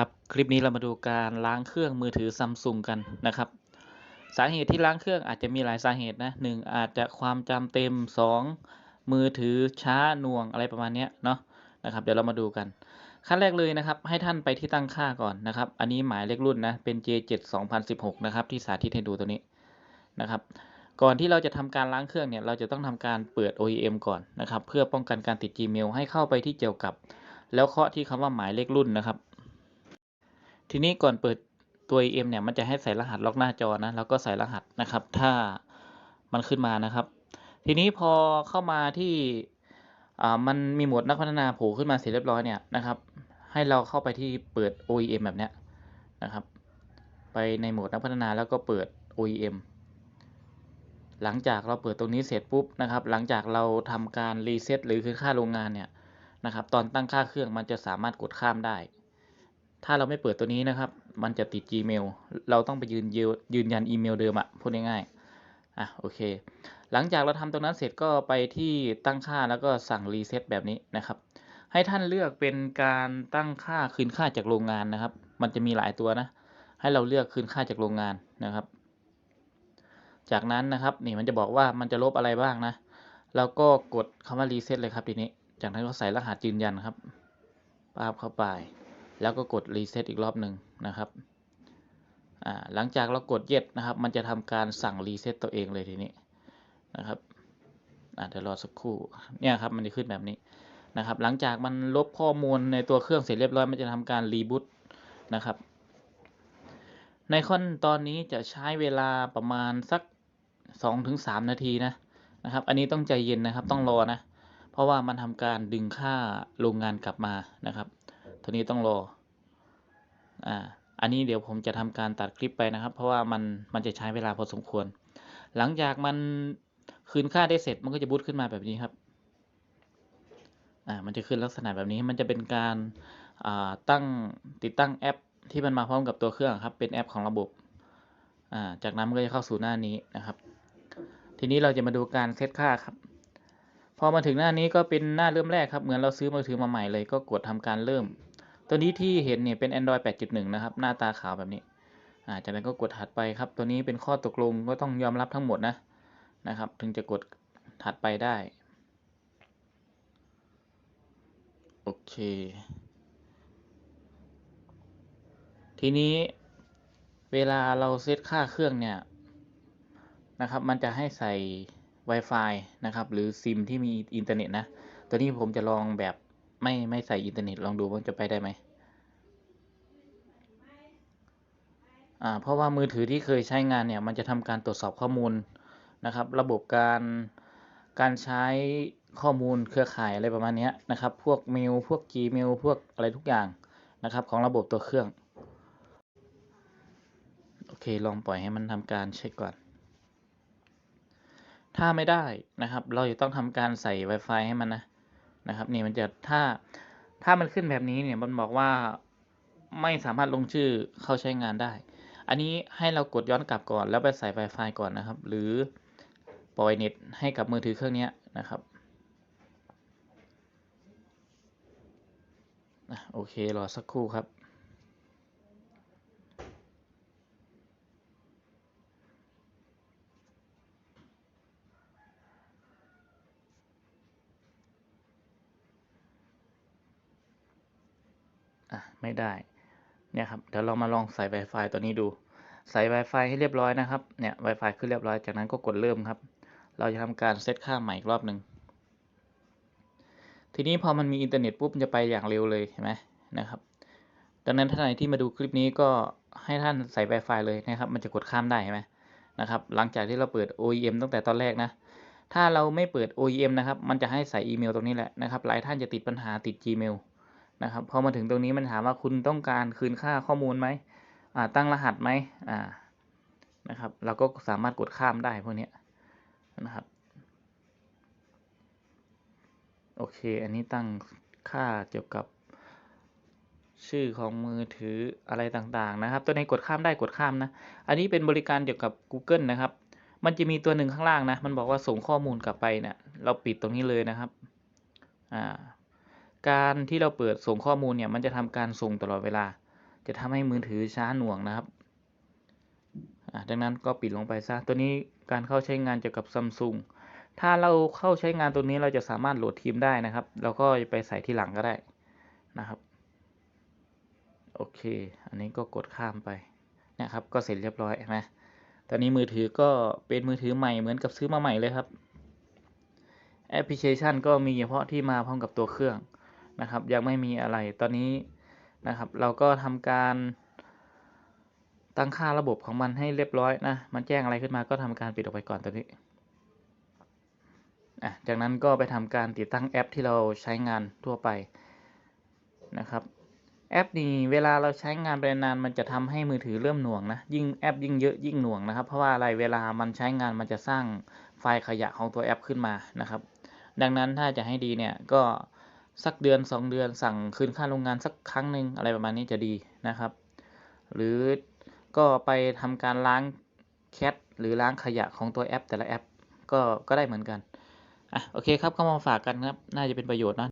ครับคลิปนี้เรามาดูการล้างเครื่องมือถือซัมซุงกันนะครับ สาเหตุที่ล้างเครื่องอาจจะมีหลายสาเหตุนะหนึ่งอาจจะความจำเต็มสองมือถือช้าหน่วงอะไรประมาณเนี้ยเนาะนะครับเดี๋ยวเรามาดูกัน ขั้นแรกเลยนะครับ ให้ท่านไปที่ตั้งค่าก่อนนะครับ อันนี้หมายเลขรุ่นนะเป็น J7 2016 นะครับ ที่สาธิตให้ดูตัวนี้นะครับ ก่อนที่เราจะทำการล้างเครื่องเนี่ยเราจะต้องทำการเปิด OEM ก่อนนะครับ เพื่อป้องกันการติด Gmail ให้เข้าไปที่เกี่ยวกับ แล้วเคาะที่คำว่าหมายเลขรุ่นนะครับ ทีนี้ก่อนเปิดตัว EM เนี่ยมันจะให้ใส่รหัสล็อกหน้าจอนะแล้วก็ใส่รหัสนะครับ ถ้ามันขึ้นมานะครับ ทีนี้พอเข้ามาที่อ่ามันมีโหมดนักพัฒนาโผล่ขึ้นมาเสร็จเรียบร้อยเนี่ยนะครับ ให้เราเข้าไปที่เปิด OEM แบบเนี้ยนะครับ ไปในโหมดนักพัฒนาแล้วก็เปิด OEM หลังจากเราเปิดตรงนี้เสร็จปุ๊บนะครับ หลังจากเราทำการรีเซ็ตหรือคืนค่าโรงงานเนี่ยนะครับ ตอนตั้งค่าเครื่องมันจะสามารถกดข้ามได้ ถ้าเราไม่เปิดตัวนี้นะครับ มันจะติด Gmail เราต้องไปยืนยืนยันอีเมลเดิมอะพูดง่ายๆอะโอเค หลังจากเราทำตรงนั้นเสร็จก็ไปที่ตั้งค่าแล้วก็สั่งรีเซ็ตแบบนี้นะครับ ให้ท่านเลือกเป็นการตั้งค่าคืนค่าจากโรงงานนะครับ มันจะมีหลายตัวนะ ให้เราเลือกคืนค่าจากโรงงานนะครับ จากนั้นนะครับนี่มันจะบอกว่ามันจะลบอะไรบ้างนะแล้วก็กดคำว่ารีเซ็ตเลยครับทีนี้ จากนั้นก็ใส่รหัสยืนยันครับปาบเข้าไป แล้วก็กดรีเซ็ตอีกรอบหนึ่งนะครับหลังจากเรากด yes นะครับ มันจะทำการสั่งรีเซ็ตตัวเองเลยทีนี้นะครับอาเดี๋ยวรอสักครู่เนี่ยครับมันจะขึ้นแบบนี้นะครับ หลังจากมันลบข้อมูลในตัวเครื่องเสร็จเรียบร้อยมันจะทำการรีบูตนะครับ ในขั้นตอนนี้จะใช้เวลาประมาณสัก 2-3 นาทีนะนะครับ อันนี้ต้องใจเย็นนะครับต้องรอนะ เพราะว่ามันทำการดึงค่าโรงงานกลับมานะครับ ตัวนี้ต้องรออ่าอันนี้เดี๋ยวผมจะทำการตัดคลิปไปนะครับ เพราะว่ามันมันจะใช้เวลาพอสมควร หลังจากมันคืนค่าได้เสร็จมันก็จะบูตขึ้นมาแบบนี้ครับอ่ามันจะขึ้นลักษณะแบบนี้มันจะเป็นการอ่าตั้งติดตั้งแอป ที่มันมาพร้อมกับตัวเครื่องครับ เป็นแอปของระบบอ่าจากนั้นมันก็จะเข้าสู่หน้านี้นะครับ ทีนี้เราจะมาดูการเซตค่าครับ พอมาถึงหน้านี้ก็เป็นหน้าเริ่มแรกครับเหมือนเราซื้อมือถือมาใหม่เลยก็กดทำการเริ่ม ตัวนี้ที่เห็นเนี่ยเป็น Android 8.1 นะครับ หน้าตาขาวแบบนี้อ่าจากนั้นก็กดถัดไปครับ ตัวนี้เป็นข้อตกลงก็ต้องยอมรับทั้งหมดนะนะครับ ถึงจะกดถัดไปได้ โอเค ทีนี้เวลาเราเซตค่าเครื่องเนี่ยนะครับ มันจะให้ใส่ Wi-Fi นะครับ หรือซิมที่มีอินเทอร์เน็ตนะ ตัวนี้ผมจะลองแบบ ไม่ไม่ใส่อินเทอร์เน็ตลองดูว่าจะไปได้ไหมอ่าเพราะว่ามือถือที่เคยใช้งานเนี่ยมันจะทำการตรวจสอบข้อมูลนะครับ ระบบการการใช้ข้อมูลเครือข่ายอะไรประมาณนี้นะครับ พวกเมลพวก Gmail พวกอะไรทุกอย่างนะครับ ของระบบตัวเครื่องโอเคลองปล่อยให้มันทำการเช็คก่อน ถ้าไม่ได้นะครับ เราจะต้องทำการใส่ Wi-Fi ให้มันนะ นะครับนี่มันจะถ้าถ้ามันขึ้นแบบนี้เนี่ยมันบอกว่าไม่สามารถลงชื่อเข้าใช้งานได้ อันนี้ให้เรากดย้อนกลับก่อน แล้วไปใส่ Wi-Fi ก่อนนะครับ หรือปล่อยเน็ตให้กับมือถือเครื่องนี้นะครับโอเครอสักครู่ครับ อะไม่ได้เนี่ยครับเดี๋ยวเรามาลองใส่ Wi-Fi ตัวนี้ดู ใส่ Wi-Fi ให้เรียบร้อยนะครับเนี่ย Wi-Fi ขึ้นเรียบร้อยจากนั้นก็กดเริ่มครับ เราจะทำการเซตค่าใหม่อีกรอบหนึ่งทีนี้พอมันมีอินเทอร์เน็ตปุ๊บมันจะไปอย่างเร็วเลยเห็นไหมนะครับดังนั้นท่านไหนที่มาดูคลิปนี้ก็ให้ท่านใส่ Wi-Fi เลยนะครับมันจะกดข้ามได้เห็นไหมนะครับหลังจากที่เราเปิด OEM ตั้งแต่ตอนแรกนะถ้าเราไม่เปิด OEM นะครับ มันจะให้ใส่อีเมลตรงนี้แหละนะครับ หลายท่านจะติดปัญหาติด Gmail นะครับพอมาถึงตรงนี้มันถามว่าคุณต้องการคืนค่าข้อมูลไหมตั้งรหัสไหมนะครับ เราก็สามารถกดข้ามได้พวกนี้นะครับ โอเค อันนี้ตั้งค่าเกี่ยวกับ ชื่อของมือถืออะไรต่างๆนะครับ ตัวในกดข้ามได้กดข้ามนะ อันนี้เป็นบริการเกี่ยวกับ Google นะครับ มันจะมีตัวหนึ่งข้างล่างนะ มันบอกว่าส่งข้อมูลกลับไปเนะี่ย เราปิดตรงนี้เลยนะครับ อ่า การที่เราเปิดส่งข้อมูลเนี่ยมันจะทำการส่งตลอดเวลา จะทำให้มือถือช้าหน่วงนะครับดังนั้นก็ปิดลงไปซะตัวนี้การเข้าใช้งานเกี่ยวกับซัมซุงถ้าเราเข้าใช้งานตัวนี้เราจะสามารถโหลดทีมได้นะครับเราก็ไปใส่ที่หลังก็ได้นะครับโอเค อันนี้ก็กดข้ามไปนะครับ ก็เสร็จเรียบร้อยนะตอนนี้มือถือก็เป็นมือถือใหม่เหมือนกับซื้อมาใหม่เลยครับ แอปพลิเคชันก็มีเฉพาะที่มาพร้อมกับตัวเครื่อง นะครับ ยังไม่มีอะไรตอนนี้นะครับ เราก็ทำการตั้งค่าระบบของมันให้เรียบร้อยนะ มันแจ้งอะไรขึ้นมาก็ทำการปิดออกไปก่อนตอนนี้อะจากนั้นก็ไปทำการติดตั้งแอปที่เราใช้งานทั่วไปนะครับ แอปนี้เวลาเราใช้งานไปนานมันจะทำให้มือถือเริ่มหน่วงนะยิ่งแอปยิ่งเยอะยิ่งหน่วงนะครับ เพราะว่าอะไรเวลามันใช้งานมันจะสร้างไฟล์ขยะของตัวแอปขึ้นมานะครับ ดังนั้นถ้าจะให้ดีเนี่ยก็ สักเดือน2เดือนสั่งคืนค่าโรงงานสักครั้งหนึ่งอะไรประมาณนี้จะดีนะครับ หรือก็ไปทำการล้างแคทหรือล้างขยะของตัวแอป แต่ละแอปก็ก็ได้เหมือนกันอะโอเคครับก็มาฝากกันครับ น่าจะเป็นประโยชน์นะ